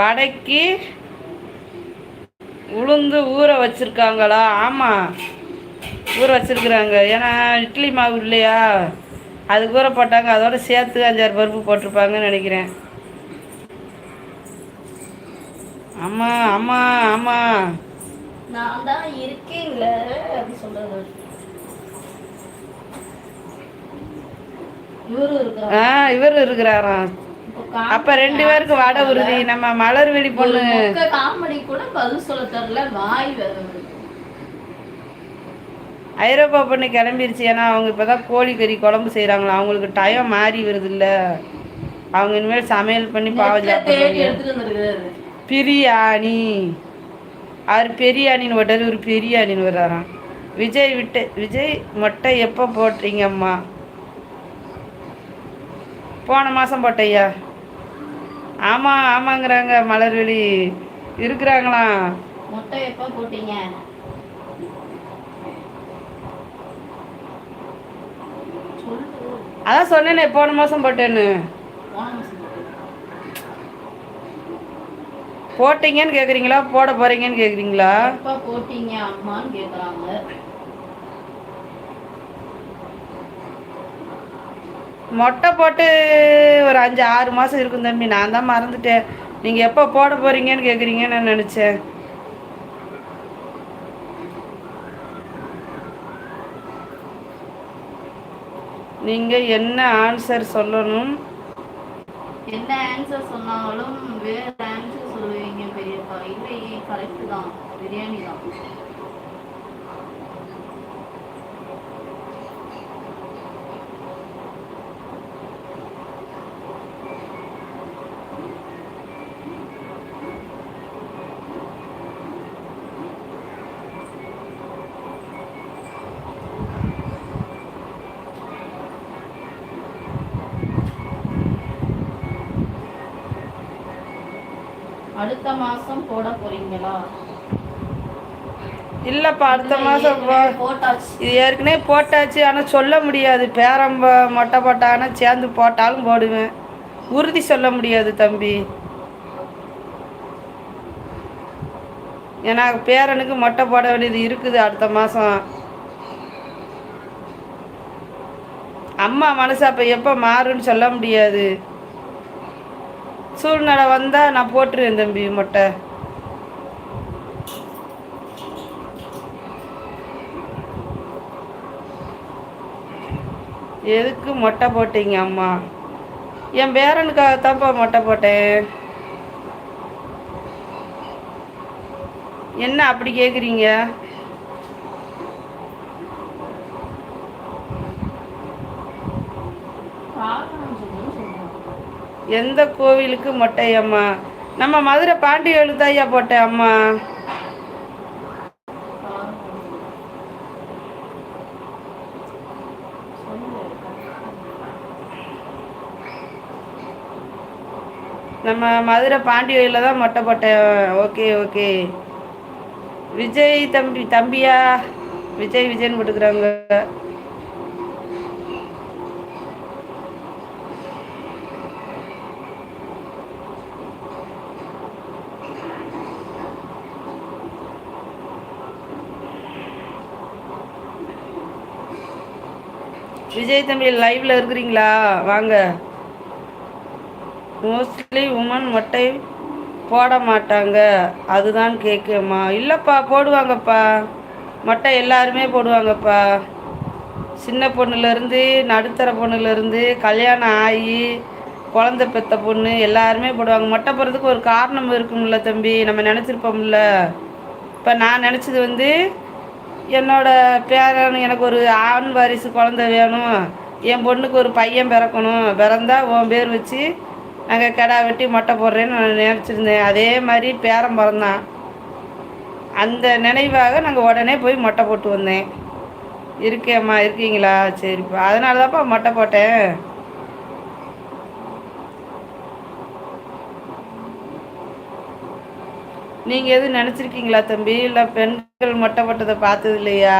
படைக்கு உளுந்து ஊற வச்சுருக்காங்களா? ஆமாம் ஊற வச்சுருக்குறாங்க. ஏன்னா இட்லி மாவு இல்லையா? அது ஊற போட்டாங்க. அதோட சேர்த்து அஞ்சாறு பருப்பு போட்டிருப்பாங்கன்னு நினைக்கிறேன். ஆமாம் ஆமாம் ஆமாம் நான் தான் இருக்கேன்ல அப்படி சொல்றது. இவரு இருக்கிறார்? ஆ இவர் இருக்கிறாராம். அப்ப ரெண்டு பேருக்கு வடை உறுதி. நம்ம மலர் வெளி பொண்ணு. காமெடி கூட பதில் சொல்ல தரல வாய். ஐரோப்பா பொண்ணு கிளம்பிருச்சு. ஏன்னா அவங்க இப்பதான் கோழி கறி குழம்பு செய்றாங்களா? அவங்களுக்கு டயம் மாறி வருது இல்ல அவங்க இனிமேல் சமையல் பண்ணி பாவம் பிரியாணி. அவர் பெரியாணின்னு போட்டாரு ஒரு பெரியாணின்னு வர்றாராம். விஜய் விட்டு விஜய் மொட்டை எப்போ போட்டீங்கம்மா போன மாதம் போட்டையா ஆமாம் ஆமாங்கிறாங்க மலர்வெளி இருக்கிறாங்களாம். முட்டை எப்ப போட்டீங்க? அதான் சொன்னேனே போன மாதம் போட்டேன்னு. போட்டீங்கன்னு கேட்குறீங்களா போட போகிறீங்கன்னு கேட்குறீங்களா போட்டீங்க? அம்மான்னு கேக்குறாங்க. மொட்டை போட்டு ஒரு அஞ்சு ஆறு மாதம் இருக்கும் தம்பி. நான் தான் மறந்துட்டேன். நீங்கள் எப்போ போட போகிறீங்கன்னு கேட்குறீங்கன்னு நான் நினச்சேன். நீங்கள் என்ன ஆன்சர் சொல்லணும்? என்ன ஆன்சர் சொன்னாலும் வேறு ஆன்சர் சொல்லுவீங்க பெரியப்பா. இல்லையே கரெக்டு தான். பிரியாணி தான். அடுத்த மாசம் போட போறீங்களா? இல்லைப்பா அடுத்த மாதம் இது ஏற்கனவே போட்டாச்சு ஆனால் சொல்ல முடியாது. பேரம்ப மொட்டை போட்டாங்கன்னா சேர்ந்து போட்டாலும் போடுவேன். உறுதி சொல்ல முடியாது தம்பி. ஏன்னா பேரனுக்கு மொட்டை போட வேண்டியது இருக்குது அடுத்த மாதம் அம்மா மனசு அப்போ எப்போ மாறுன்னு சொல்ல முடியாது. சூழ்நிலை வந்தால் நான் போட்டுருவேன் தம்பி மொட்டை. எதுக்கு மொட்டை போட்டீங்க அம்மா? என் பேரனுக்காக தான்ப்பா மொட்டை போட்டேன். என்ன அப்படி கேட்குறீங்க எந்த கோவிலுக்கு மொட்டை அம்மா? நம்ம மதுரை பாண்டி எழுதாயா போட்டேன் அம்மா? நம்ம மதுரை பாண்டி தான் மொட்டை போட்டேன் ஓகே ஓகே. விஜய் தம்பி தம்பியா? விஜய் விஜய்னு போட்டுக்கிறாங்க. விஜய் தம்பி லைவ்ல இருக்கிறீங்களா? வாங்க. மோஸ்ட்லி உமன் மொட்டை போட மாட்டாங்க. அதுதான் கேட்குமா இல்லைப்பா போடுவாங்கப்பா. மொட்டை எல்லாருமே போடுவாங்கப்பா. சின்ன பொண்ணுலேருந்து நடுத்தர பொண்ணுலேருந்து கல்யாணம் ஆகி குழந்த பெத்த பொண்ணு எல்லாருமே போடுவாங்க. மொட்டை போடுறதுக்கு ஒரு காரணம் இருக்கும்ல தம்பி. நம்ம நினச்சிருப்போம்ல. இப்போ நான் நினச்சது வந்து என்னோட பேரன் எனக்கு ஒரு ஆண் வாரிசு குழந்த வேணும். என் பொண்ணுக்கு ஒரு பையன் பிறக்கணும். பிறந்தா உன் பேர் வச்சு நாங்கள் கிடா வெட்டி மொட்டை போடுறேன்னு நான் நினச்சிருந்தேன். அதே மாதிரி பேரன் பிறந்தான். அந்த நினைவாக நாங்கள் உடனே போய் மொட்டை போட்டு வந்தேன். இருக்கேம்மா இருக்கீங்களா? சரிப்பா. அதனால தான்ப்பா மொட்டை போட்டேன். நீங்கள் எதுவும் நினச்சிருக்கீங்களா தம்பி? இல்லை பெண்கள் மொட்டை போட்டதை பார்த்தது இல்லையா?